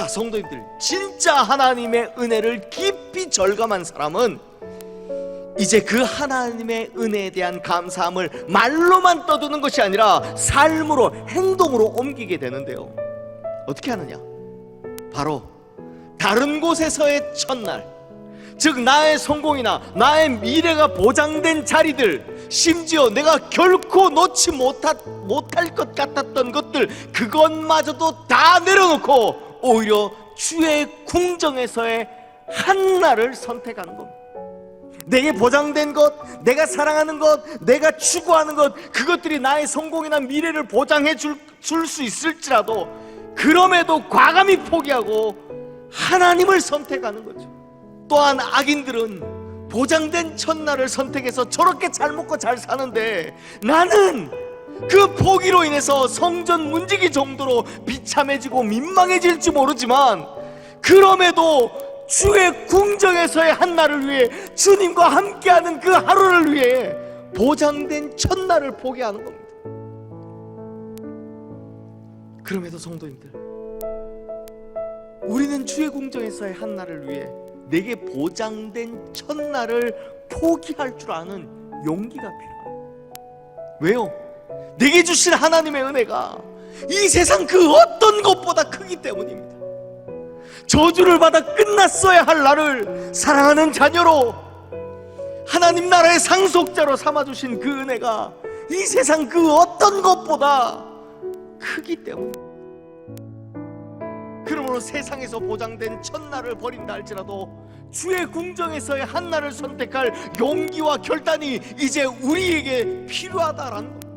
자, 성도님들, 진짜 하나님의 은혜를 깊이 절감한 사람은 이제 그 하나님의 은혜에 대한 감사함을 말로만 떠드는 것이 아니라 삶으로 행동으로 옮기게 되는데요. 어떻게 하느냐? 바로 다른 곳에서의 첫날, 즉 나의 성공이나 나의 미래가 보장된 자리들, 심지어 내가 결코 놓지 못하, 못할 것 같았던 것들, 그것마저도 다 내려놓고 오히려 주의 궁정에서의 한 날을 선택하는 겁니다. 내게 보장된 것, 내가 사랑하는 것, 내가 추구하는 것, 그것들이 나의 성공이나 미래를 보장해 줄 수 있을지라도 그럼에도 과감히 포기하고 하나님을 선택하는 거죠. 또한 악인들은 보장된 첫날을 선택해서 저렇게 잘 먹고 잘 사는데 나는 그 포기로 인해서 성전 문지기 정도로 비참해지고 민망해질지 모르지만 그럼에도 주의 궁정에서의 한날을 위해 주님과 함께하는 그 하루를 위해 보장된 첫날을 포기하는 겁니다. 그럼에도 성도님들, 우리는 주의 궁정에서의 한날을 위해 내게 보장된 첫날을 포기할 줄 아는 용기가 필요합니다. 왜요? 내게 주신 하나님의 은혜가 이 세상 그 어떤 것보다 크기 때문입니다. 저주를 받아 끝났어야 할 나를 사랑하는 자녀로 하나님 나라의 상속자로 삼아주신 그 은혜가 이 세상 그 어떤 것보다 크기 때문입니다. 그러므로 세상에서 보장된 첫날을 버린다 할지라도 주의 궁정에서의 한날을 선택할 용기와 결단이 이제 우리에게 필요하다라는 겁니다.